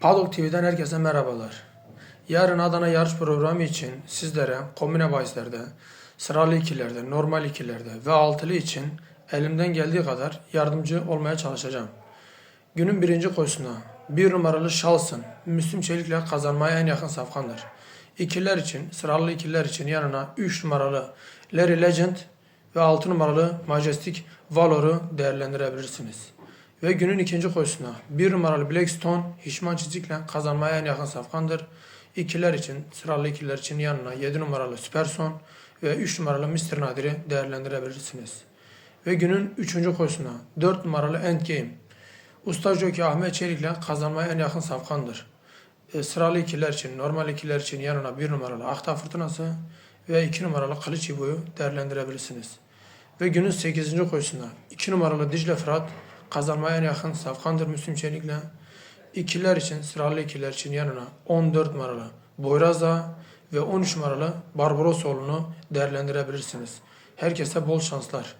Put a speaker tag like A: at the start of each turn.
A: Padok TV'den herkese merhabalar. Yarın Adana yarış programı için sizlere kombine bahislerde, sıralı ikilerde, normal ikilerde ve altılı için elimden geldiği kadar yardımcı olmaya çalışacağım. Günün birinci koşusuna bir numaralı Şalsın, Müslüm Çelik'le kazanmaya en yakın safkandır. İkiler için, sıralı ikiler için yanına 3 numaralı Larry Legend ve 6 numaralı Majestic Valor'u değerlendirebilirsiniz. Ve günün ikinci koşusuna bir numaralı Blackstone Hişman Çizik'le kazanmaya en yakın safkandır. İkiler için, sıralı ikiler için yanına 7 numaralı Superson ve 3 numaralı Mr. Nadir'i değerlendirebilirsiniz. Ve günün üçüncü koşusuna 4 numaralı Endgame Usta Jockey Ahmet Çelik'le kazanmaya en yakın safkandır. E, sıralı ikiler için, normal ikiler için yanına bir numaralı Akta Fırtınası ve iki numaralı Kılıç İbo'yu değerlendirebilirsiniz. Ve günün 8. koşusunda 2 numaralı Dicle Fırat kazanmaya yakın safkandır Müslüm Çelik'le. İkiler için, sıralı ikiler için yanına 14 numaralı Boyraza ve 13 numaralı Barbarosoğlu'nu değerlendirebilirsiniz. Herkese bol şanslar.